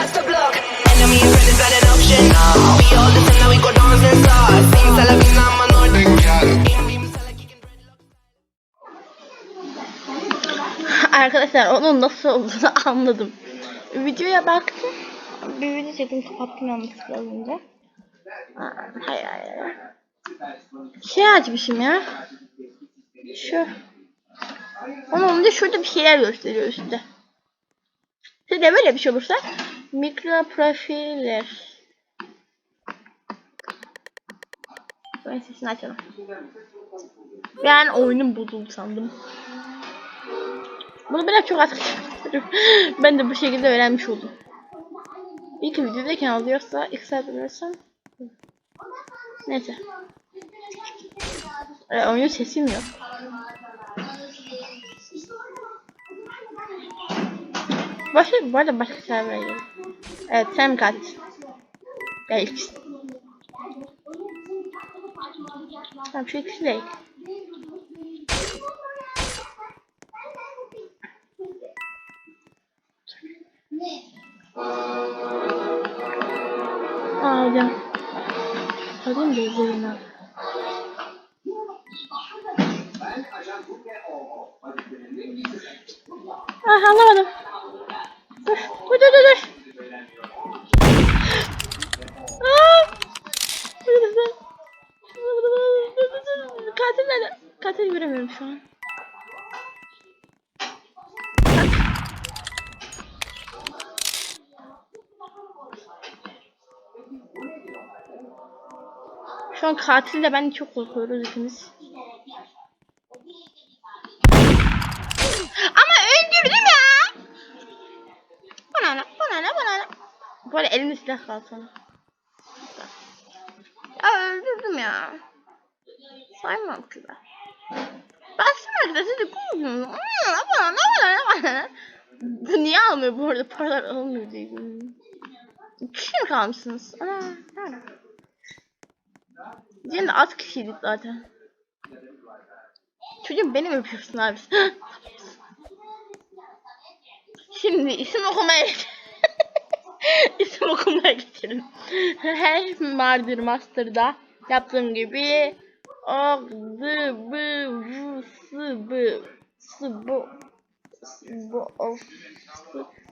that's the block. Enemy and friend is not an option. We all listen now we go dance and start. Sing Salavina, I'm a Northern girl. In beam, Salaki can dreadlocks. Arkadaşlar onun nasıl olduğunu anladım. Videoya baktım. Bir video çektim kapattım yanlışlıkla az önce. Hayır hayır. Şey açmışım ya. Şu. Ama onda şurada bir şeyler gösteriyor üstte. Size böyle bir şey olursa mikro profiller. Ben sesini açalım. Ben oyunum bozuldu sandım. Bunu biraz çok az Ben de bu şekilde öğrenmiş oldum. İlk videodayken alıyorsa ilk ölürsem Neyse. Ee, oyunun sesim yok. Başka, bu arada başka server geliyor. Evet sen kaç. Ya ikisi. Tamam şu ikisi değil. Aa hocam. Alayım da izleyin abi. Ah anlamadım. Dur dur dur. Aa! Katil nerede? Katil göremiyorum şu an. Şu an katille ben çok korkuyoruz ikimiz. Ama öldürdüm ya. Bana ne, bana ne, bana ne. Böyle elimde silah kalsın. Ya öldürdüm ya. Saymam ki ben. Baksana arkadaşlar siz de konuşuyorsunuz. Bana ne, bana ne, bana ne. Bu niye almıyor bu arada paralar almıyor diye. Kişi mi kalmışsınız? Ana, nerede? Bizim de az kişiydik zaten. Çocuğum beni mi öpüyorsun abi? Şimdi isim okumaya isim okumaya geçelim. Her Mardır Master'da yaptığım gibi o z b v s b s bu bu of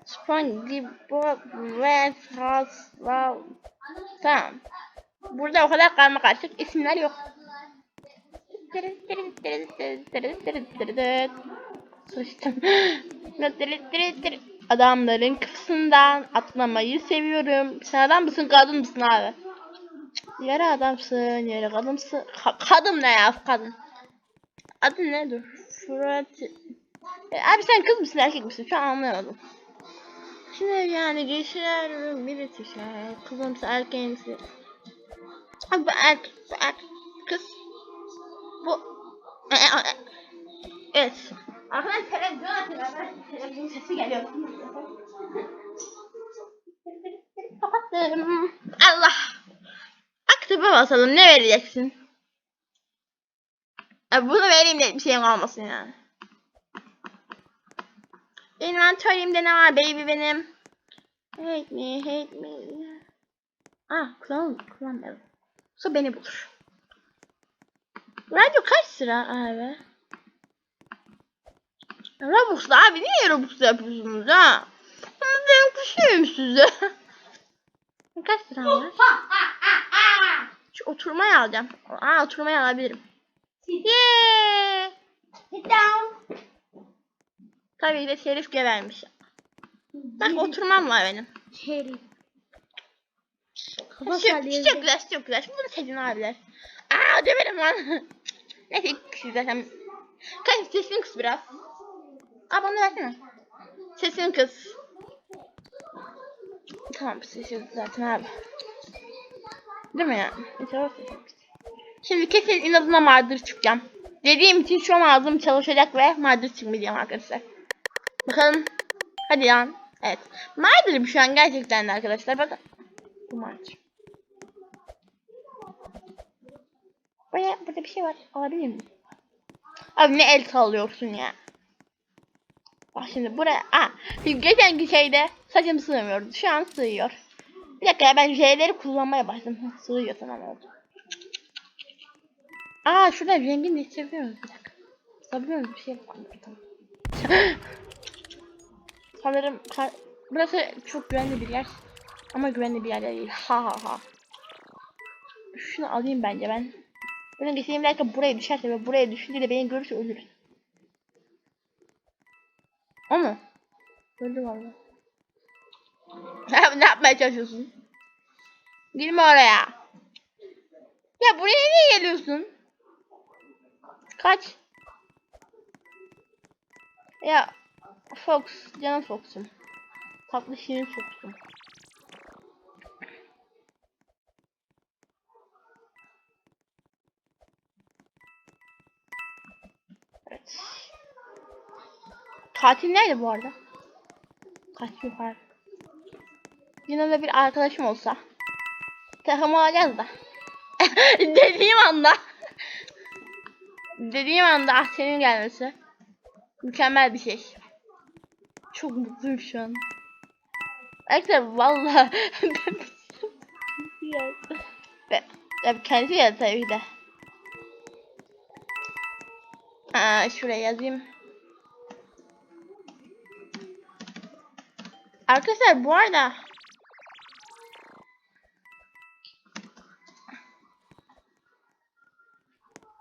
SpongeBob ve Hasla Tamam. Burada o kadar karma karışık isimler yok. Sıçtım. Adamların kafasından atlamayı seviyorum. Sen adam mısın kadın mısın abi? Yarı adamsın, yarı kadınsın. Ka kadın ne ya kadın? Adın ne dur? Fırat. E, abi sen kız mısın erkek misin? Şu an anlayamadım. Şimdi yani gençler biri tişer. Kızımsı erkeğimsi. Abi bu erkek, bu erkek, kız. Bu. Evet. Arkadaşlar televizyon sesi geliyor. Kapattım. Allah. Aktife basalım. Ne vereceksin? Abi bunu vereyim de bir şeyim kalmasın yani. Inventörümde ne var baby benim? Hate me, hate me. Ah, kullan, kullanmayalım. Yoksa beni bulur. Radyo kaç lira abi? Robux'la abi niye Robux yapıyorsunuz ha? Ama ben kuşuyum size. kaç lira var? Şu oturmayı alacağım. Aa oturmayı alabilirim. Sit down. Tabii de Şerif gebermiş. Bak oturmam var benim. Şerif. Kafa Şu, güzel. Şu bunu sevin abiler. Aa döverim lan. Neyse kişi zaten. Kaç sesini kıs biraz. Aa bana versene. Sesini kıs. Tamam sesi zaten abi. Değil mi ya? Şimdi kesin inadına mardır çıkacağım. Dediğim için şu an ağzım çalışacak ve mardır çıkmayacağım arkadaşlar. Bakalım. Hadi ya. Evet. Mardır'ım şu an gerçekten de arkadaşlar. Bakın. Bu mardır. Buraya, burada bir şey var. Alabilir miyim? Abi ne el sallıyorsun ya. Bak şimdi buraya. Aa, geçenki şeyde Saçım sığmıyordu. Şu an sığıyor. Bir dakika ben J'leri kullanmaya başladım. Sığıyor tamam oldu. Aa şurada rengini değiştirebiliyoruz bir dakika. Sabıyor bir şey yok. Tamam. Sanırım burası çok güvenli bir yer. Ama güvenli bir yer değil. Ha ha ha. Şunu alayım bence ben. Bunu geçeyim derken buraya düşerse ve buraya düşünce de beni görürse ölür. O mu? Öldü valla. ne yapmaya çalışıyorsun? Girme oraya. Ya buraya niye geliyorsun? Kaç. Ya Fox, canım Fox'um. Tatlı şirin Fox'um. Evet. Katil nerede bu arada? Katil var. Yanında bir arkadaşım olsa. Takım alacağız da. Dediğim anda. Dediğim anda ah senin gelmesi. Mükemmel bir şey. Çok mutluyum şu an. Arkadaşlar valla. Ve ya kendisi ya tabii de. Aa, şuraya yazayım. Arkadaşlar bu arada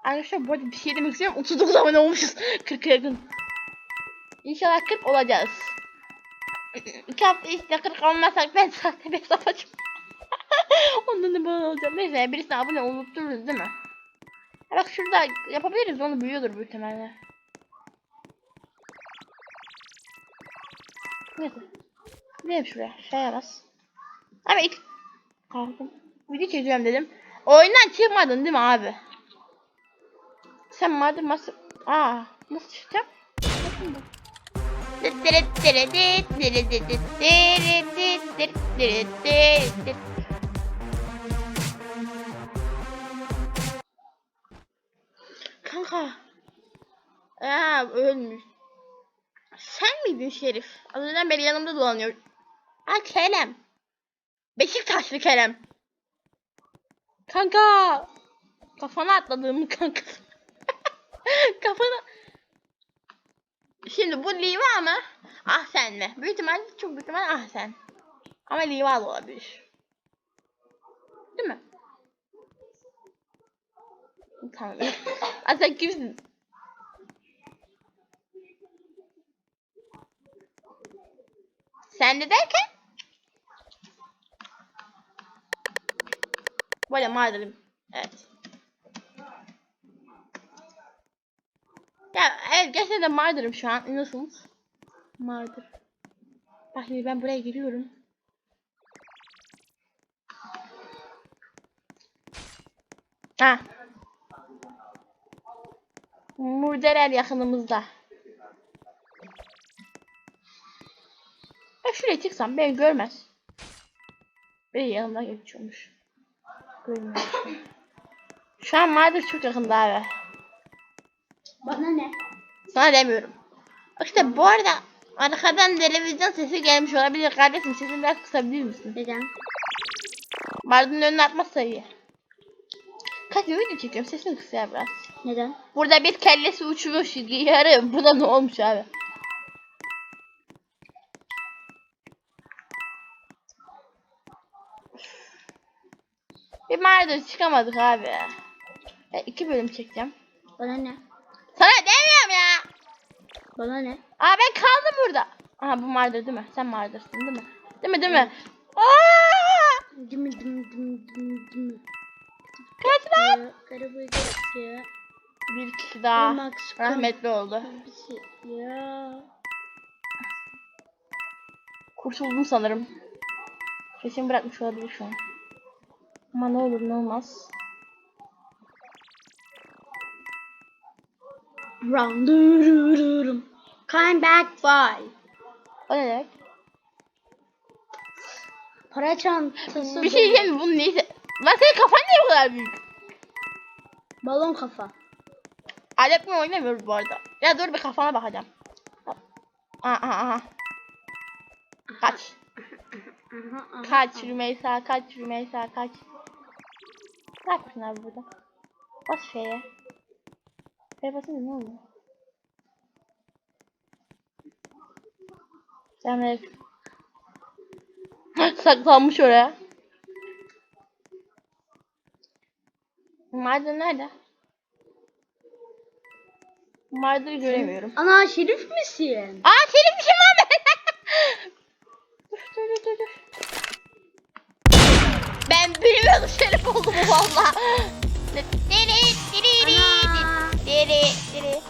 Arkadaşlar bu arada bir şey demek istiyorum. 39 abone olmuşuz. 40'a yakın. İnşallah 40 olacağız. 2 hafta işte 40 olmazsak ben sahte bir hesap açayım. Ondan da böyle olacak. Neyse birisine abone olup dururuz değil mi? Ha bak şurada yapabiliriz onu büyüyordur büyük ihtimalle. Neyse. Ne şuraya? Şeye bas. Abi ilk... Kaldım. Video çekiyorum dedim. Oyundan çıkmadın değil mi abi? Sen madem nasıl... Aa, nasıl çıkacağım? Kanka. Aa, ölmüş. Sen miydin Şerif? Az önceden beri yanımda dolanıyor. Aa Kerem. Beşiktaşlı Kerem. Kanka. Kafana atladığım kanka. Kafana. Şimdi bu Liva mı? Ah sen mi? Büyük ihtimal çok büyük ihtimal ah sen. Ama Liva da olabilir. Değil mi? Tamam. ah sen kimsin? Sen de derken? Böyle madem. Evet. Ya evet gerçekten de mağdurum şu an. Innocent. Mağdur. Bak şimdi ben buraya giriyorum. Ha. Murderer yakınımızda. Şuraya çıksam beni görmez. Beni yanımdan geçiyormuş. Görmüyor. Şu an Mağdur çok yakında abi. Bana ne? Sana demiyorum. İşte bu arada arkadan televizyon sesi gelmiş olabilir kardeşim. Sesini biraz kısabilir misin? Neden? Bardın önüne atmazsa iyi. Kaç video çekiyorum sesini kıs ya biraz. Neden? Burada bir kellesi uçmuş yarı. Burada ne olmuş abi? Bir mağdur çıkamadık abi. E, iki bölüm çekeceğim. Bana ne? Sana demiyorum ya. Bana ne? Aa ben kaldım burada. Aha bu Mardır değil mi? Sen Mardır'sın değil mi? Değil mi değil mi? Aa! Dım dım dım dım dım. Kaç lan? Karabayı geçiyor. Bir kişi daha Max rahmetli oldu. Bir şey ya. Kurtuldum sanırım. Kesin bırakmış olabilir şu an. Ama ne olur ne olmaz. Round. Come back by. O ne demek? Para çantası. Bir şey diyeceğim mi? Bunun neyse. Lan senin kafan niye bu kadar büyük? Balon kafa. Alet mi oynamıyoruz bu arada. Ya dur bir kafana bakacağım. Kaç. Aha, aha, Kaç aha. Rümeysa kaç Rümeysa kaç. Ne yapıyorsun abi burada? Bas F'ye. F'ye basınca ne oluyor? Selamünaleyküm. Saklanmış oraya. Maden nerede? Maden'i göremiyorum. Ana şerif misin? Aa bilmiyordum Şerif olduğumu valla. Diri diri diri Ana. diri diri.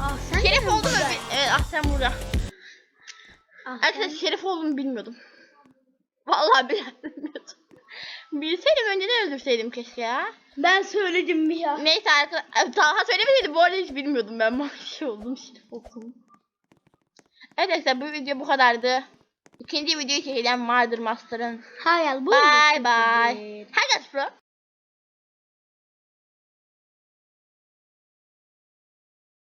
Ah sen Şerif burada? bil- Evet ah sen burada. Ah, Arkadaşlar Şerif olduğumu bilmiyordum. Vallahi bilmiyordum. Bilseydim önceden öldürseydim keşke ya. Ben söyledim bir ya. Neyse arkadaşlar. Talha söylemeseydi bu arada hiç bilmiyordum ben mavi oldum Şerif oldum. Evet arkadaşlar bu video bu kadardı. İkinci videoyu çekeceğim Murder Master'ın. Hayal bu. Bye bye. Herkes pro.